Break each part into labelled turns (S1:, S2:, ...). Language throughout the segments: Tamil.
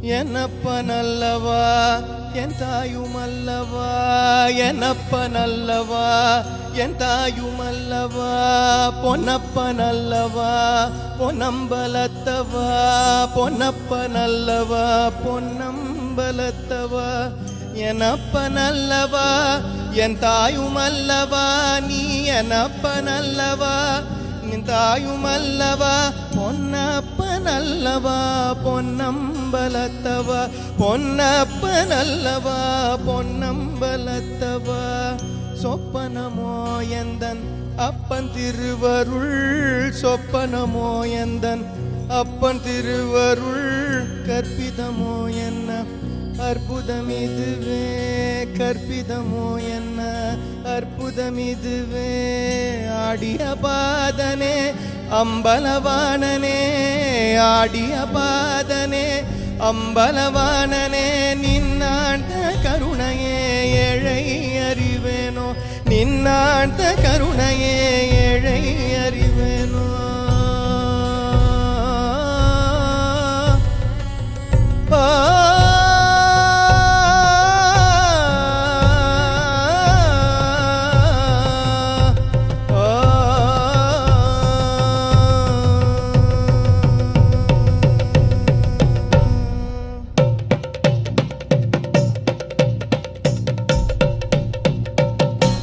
S1: என்னப்ப நல்லவா? என் தாயுமல்லவா என்னப்ப நல்லவா? என் தாயுமல்லவா பொன்னப்ப நல்லவா? பொன்னம்பலத்தவா? பொன்னப்ப நல்லவா? பொன்னம்பலத்தவா? எனப்ப நல்லவா என் தாயுமல்லவா நீ எனப்ப நல்லவா நின் தாயுமல்லவா பொன்னப்ப நல்லவா பொன்னம்பலத்தவா? பொன்னப்ப நல்லவா பொன்னம்பலத்தவா? சொப்பனமோ எந்தன் அப்பன் திருவருள்? சொப்பனமோ எந்தன் அப்பன் திருவருள்? கற்பிதமோ என்ன? அற்புதம் இதுவே கற்பிதமோ என்ன? அற்புதம் இதுவே ஆடிய பாதனே அம்பலவாணனே ஆடிய பாதனே அம்பலவாணனே நின்னாண்ட கருணையே ஏழை அறிவேனோ? நின்னாண்ட கருணையே ஏழை அறி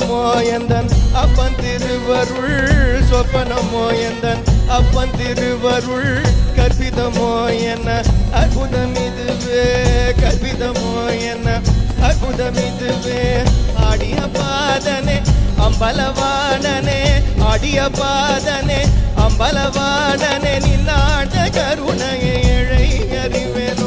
S1: சொப்பனமோ எந்தன்? அப்பன் திருவருள் சொப்பனமோ எந்தன்? அப்பன் திருவருள் கற்பிதமோ என்ன? அற்புதம் இதுவே கற்பிதமோ என்ன? அற்புதம் இதுவே ஆடிய பாதனே அம்பலவாணனே ஆடிய பாதனே அம்பலவாணனே நின்னாட கருணையை இழை அறிவேன்